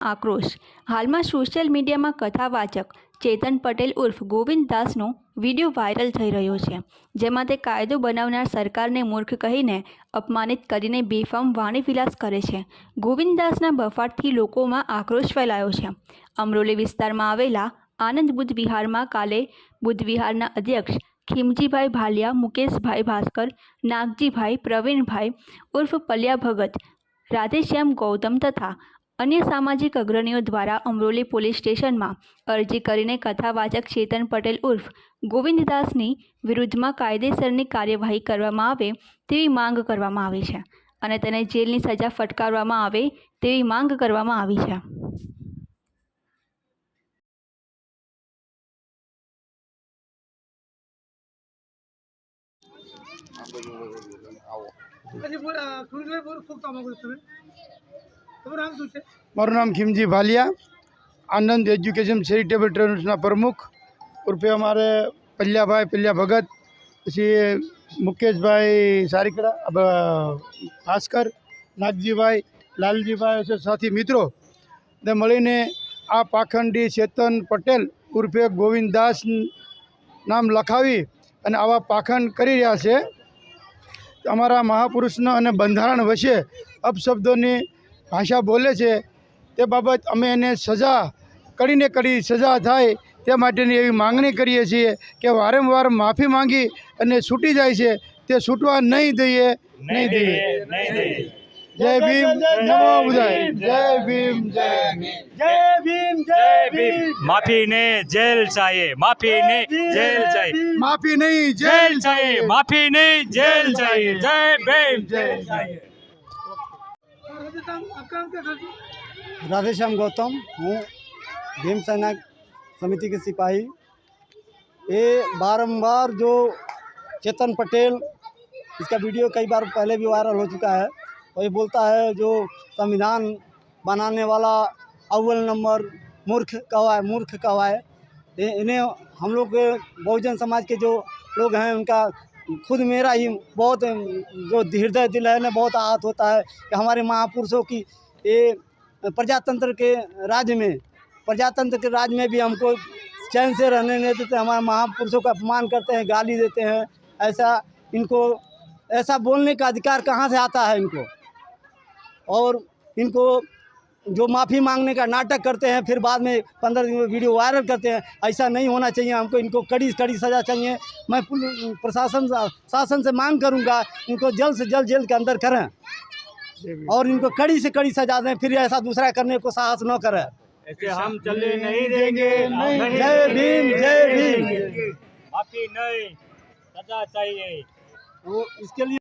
આક્રોશ. હાલમાં સોશિયલ મીડિયામાં કથાવાચક ચેતન પટેલ ઉર્ફ ગોવિંદ દાસનો વીડિયો વાયરલ થઈ રહ્યો છે, જેમાં તે કાયદો બનાવનાર સરકારને મૂર્ખ કહીને અપમાનિત કરીને બેફામ વાણીવિલાસ કરે છે. ગોવિંદ દાસના બફાટથી લોકોમાં આક્રોશ ફેલાયો છે. અમરોલી વિસ્તારમાં આવેલા આનંદ બુદ્ધ વિહારમાં કાલે બુદ્ધ વિહારના અધ્યક્ષ ખીમજીભાઈ ભાલિયા, મુકેશભાઈ ભાસ્કર, નાગજીભાઈ પ્રવીણભાઈ ઉર્ફ પલ્યા ભગત, રાધેશ્યામ ગૌતમ તથા અન્ય સામાજિક અગ્રણીઓ દ્વારા અમરોલી પોલીસ સ્ટેશનમાં અરજી કરીને કથાવાચક ચેતન પટેલ ઉર્ફ ગોવિંદદાસની વિરુદ્ધમાં કાયદેસરની કાર્યવાહી કરવામાં આવે તેવી માંગ કરવામાં આવી છે અને તેને જેલની સજા ફટકારવામાં આવે તેવી માંગ કરવામાં આવી છે. હજી મારું નામ ખીમજી ભાલિયા, આનંદ એજ્યુકેશન ચેરિટેબલ ટ્રસ્ટના પ્રમુખ. ઉર્ફે અમારે પલ્યાભાઈ, પલ્યા ભગત, પછી મુકેશભાઈ સારીકડા ભાસ્કર, નાગજીભાઈ, લાલજીભાઈ છે સાથી મિત્રો. ને મળીને આ પાખંડી ચેતન પટેલ ઉર્ફે ગોવિંદદાસ નામ લખાવી અને આવા પાખંડ કરી રહ્યા છે. અમારા મહાપુરુષના અને બંધારણ વચ્ચે અપશબ્દોની ભાષા બોલે છે તે બાબત અમે એને સજા કરીને કરી સજા થાય તે માટેની એવી માંગણી કરીએ છીએ કે વારંવાર માફી માંગી અને છૂટી જાય છે તે છૂટવા નહીં દઈએ. નહીં દઈએ જય ભીમ નમો બુધાય જય ભીમ જય જય ભીમ જય ભીમ. માફી ને જેલ ચાહીએ માફી ને જેલ ચાહીએ. માફી નહીં જેલ ચાહીએ માફી નહીં જેલ ચાહીએ. જય ભીમ. જય ચાહીએ राधेश्याम गौतम, हूँ। भीम सेना समिति के सिपाही। ये बारंबार जो चेतन पटेल, इसका वीडियो कई बार पहले भी वायरल हो चुका है, और ये बोलता है जो संविधान बनाने वाला अव्वल नंबर मूर्ख कहवाए मूर्ख कहवाए इन्हें हम लोग बहुजन समाज के जो लोग हैं, उनका खुद मेरा ही बहुत, जो हृदय दिल है ना बहुत आहत होता है कि हमारे महापुरुषों की ये प्रजातंत्र के राज्य में, प्रजातंत्र के राज्य में भी हमको चैन से रहने नहीं देते, हमारे महापुरुषों का अपमान करते हैं, गाली देते हैं, ऐसा इनको, ऐसा बोलने का अधिकार कहाँ से आता है इनको? और इनको जो माफ़ी मांगने का नाटक करते हैं फिर बाद में पंद्रह दिन में वीडियो वायरल करते हैं ऐसा नहीं होना चाहिए हमको इनको कड़ी से कड़ी सज़ा चाहिए। मैं प्रशासन शासन से मांग करूँगा इनको जल्द से जल्द जेल के अंदर करें और इनको कड़ी से कड़ी सजा दें फिर ऐसा दूसरा करने को साहस न करें। ऐसे हम चलने नहीं देंगे। जय भीम जय भीम। माफ़ी नहीं सजा चाहिए। तो इसके लिए